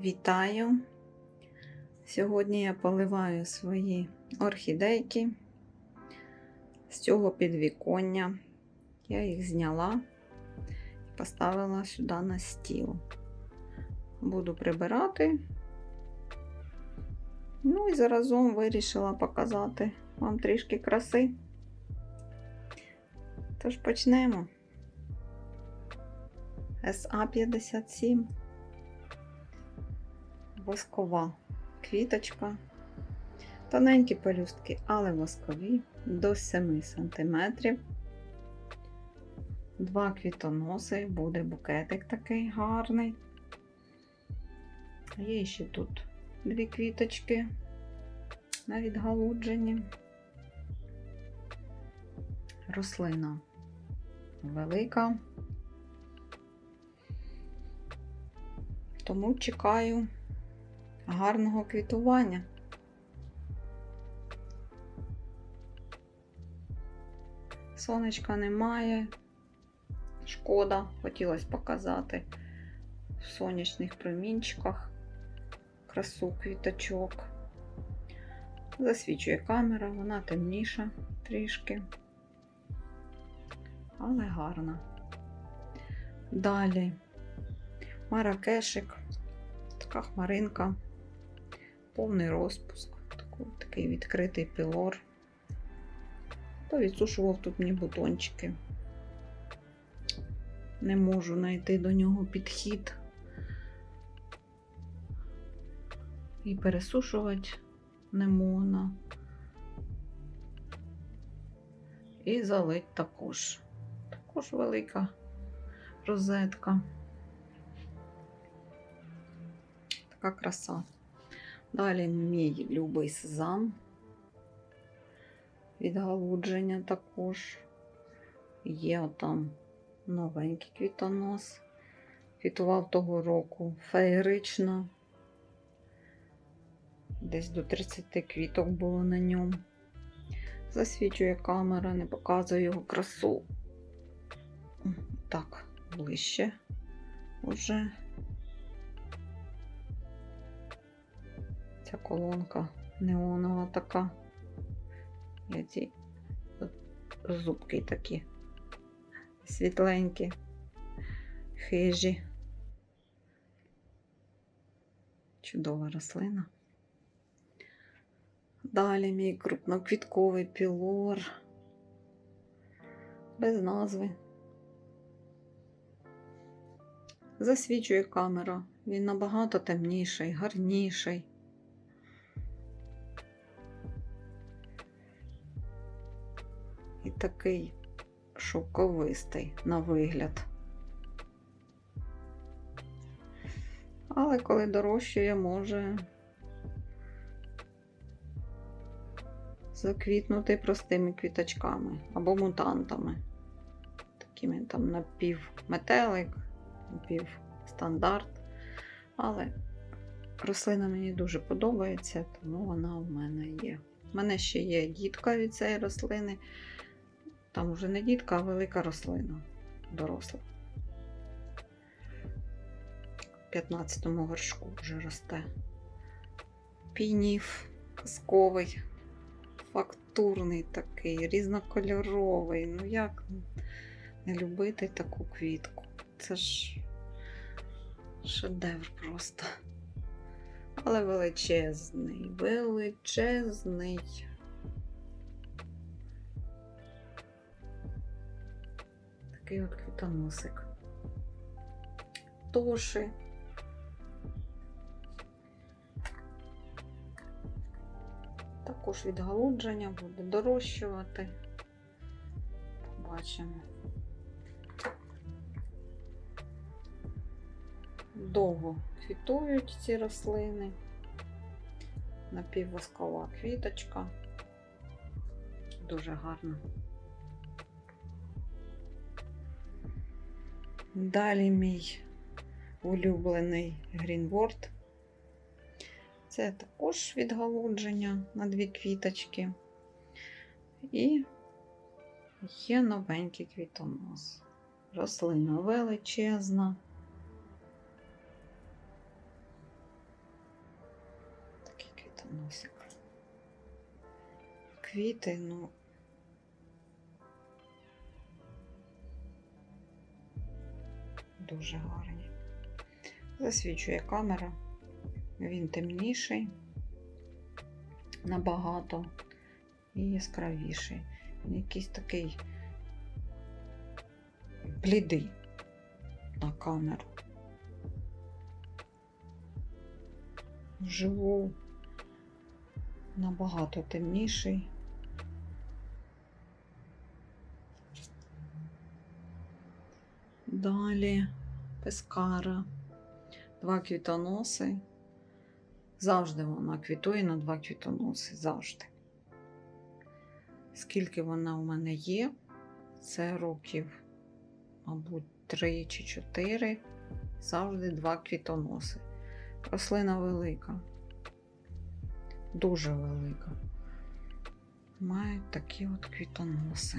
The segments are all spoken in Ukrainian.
Вітаю! Сьогодні я поливаю свої орхідейки з цього підвіконня. Я їх зняла і поставила сюди на стіл. Буду прибирати. Ну і заразом вирішила показати вам трішки краси. Тож почнемо. СА-57 воскова квіточка. Тоненькі пелюстки, але воскові до 7 см. Два квітоноси, буде букетик такий гарний. Є ще тут дві квіточки на відгалудженні. Рослина велика. Тому чекаю гарного квітування. Сонечка немає. Шкода, хотілося показати в сонячних промінчиках красу квіточок. Засвічує камера, вона темніша трішки, але гарна. Далі маракешик, така хмаринка, повний розпуск, такий, відкритий пілор. То відсушував тут мені бутончики. Не можу знайти до нього підхід. І пересушувати не можна. І залить також. Також велика розетка. Така краса. Далі мій любий сезам. Відгалудження також. Є там новенький квітонос. Квітував того року феєрично. Десь до 30 квіток було на ньому. Засвічує камера, не показує його красу. Так, ближче уже. Ця колонка неонова така. І ці зубки такі світленькі, хижі. Чудова рослина. Далі мій крупноквітковий пілор. Без назви. Засвічує камера. Він набагато темніший, гарніший. Такий шовковистий на вигляд. Але коли дорожчає, може заквітнути простими квіточками або мутантами. Такими там напівметелик, напівстандарт. Але рослина мені дуже подобається, тому вона в мене є. У мене ще є дітка від цієї рослини. Там вже не дітка, а велика рослина доросла. В 15-му горшку вже росте. Пініф казковий, фактурний такий, різнокольоровий. Ну як не любити таку квітку? Це ж шедевр просто. Але величезний, величезний. Такий от квітоносик. Тоши. Також відгалудження буде дорощувати. Побачимо. Довго квітують ці рослини. Напіввоскова квіточка. Дуже гарна. Далі мій улюблений Greenword. Це також відгалудження на дві квіточки. І є новенький квітонос. Рослина величезна. носик. Квіти, ну. Дуже гарні. Засвічує камера. Він темніший, набагато і яскравіший. Він якийсь такий блідий на камеру. Вживу набагато темніший. Далі пескара, два квітоноси. Завжди вона квітує на два квітоноси. Завжди. Скільки вона у мене є, це років, мабуть, три чи чотири. Завжди два квітоноси. Рослина велика, дуже велика. Мають такі от квітоноси.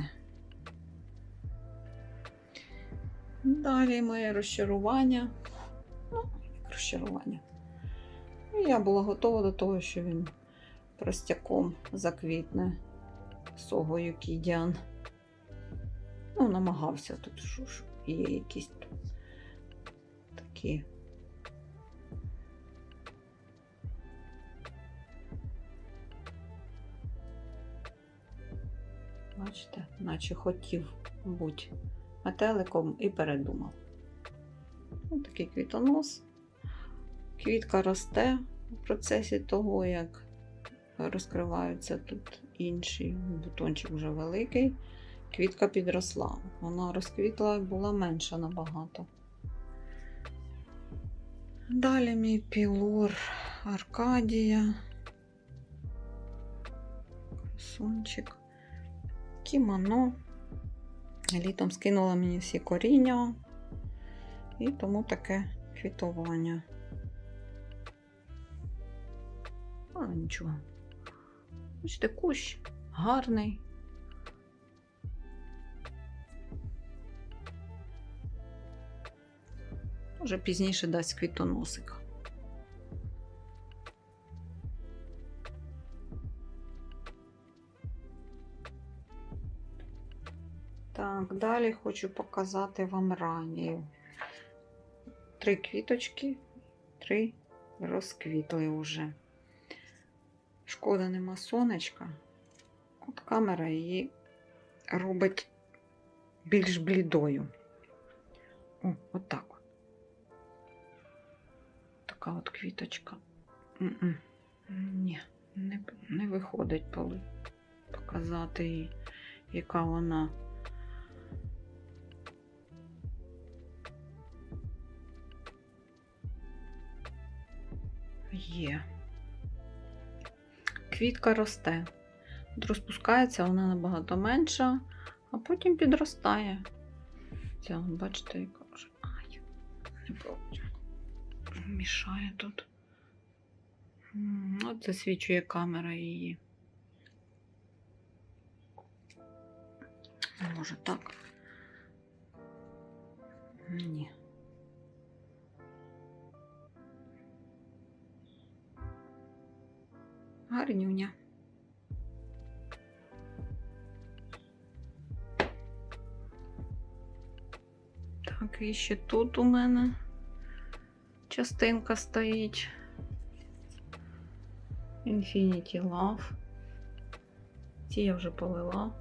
Далі моє розчарування. Ну, як розчарування. Ну, Я була готова до того, що він простяком заквітне согою кідян. Ну, намагався тут, що ж є якісь тут такі. Бачите, наче хотів бути метеликом і передумав. Ось такий квітонос. Квітка росте в процесі того, як розкриваються тут інші. Бутончик вже великий. Квітка підросла. Вона розквітла і була менша набагато. Далі мій пілор Аркадія. Красунчик. Кімоно. Літом скинула мені всі коріння. І тому таке квітування. Але нічого. Бачите, кущ гарний. Може пізніше дасть квітоносик. Так, далі хочу показати вам ранію. Три квіточки, три розквітли вже. Шкода нема сонечка. От камера її робить більш блідою. О. От така от квіточка. Ні, не, не виходить показати їй, яка вона. Є. Квітка росте. Розпускається вона набагато менша, а потім підростає. Ця, бачите, яка вже. Ай, не получаю. Мішає тут. От засвічує камера її. Може так. Ні. Гарнюня. Так, і ще тут у мене частинка стоїть. Infinity Love. Ці я вже полила.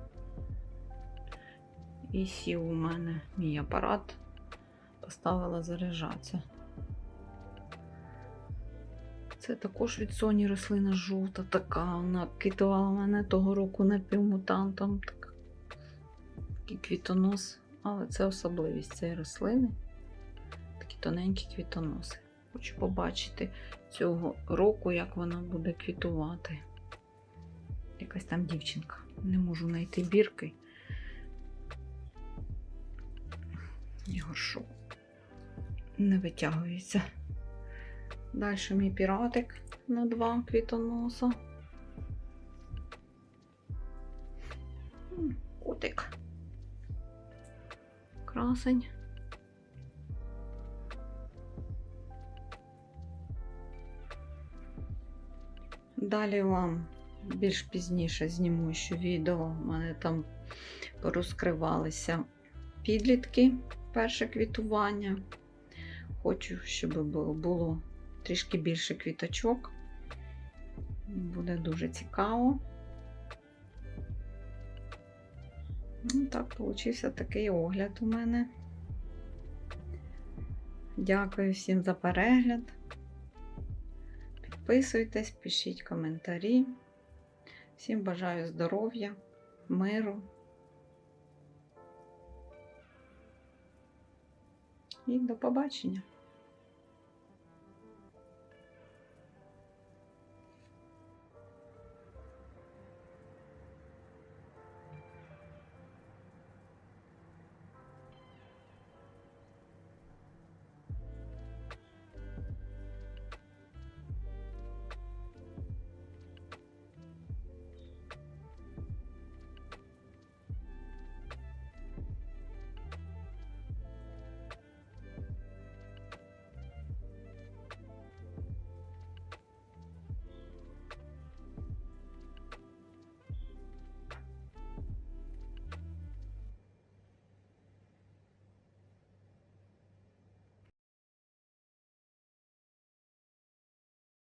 І сів у мене мій апарат. Поставила заряджатися. Це також від Sony рослина жовта така. Вона квітувала мене того року напівмутантом. Так. Такий квітонос. Але це особливість цієї рослини. Такі тоненькі квітоноси. Хочу побачити цього року, як вона буде квітувати. Якась там дівчинка. Не можу знайти бірки. І горшок не витягується. Далі мій піратик на два квітоноса. Котик. Красень. Далі вам більш пізніше зніму ще відео. У мене там порозкривалися підлітки, перше квітування. Хочу, щоб було трішки більше квіточок. Буде дуже цікаво. Ну, так, получився такий огляд у мене. Дякую всім за перегляд. Підписуйтесь, пишіть коментарі. Всім бажаю здоров'я, миру. І до побачення!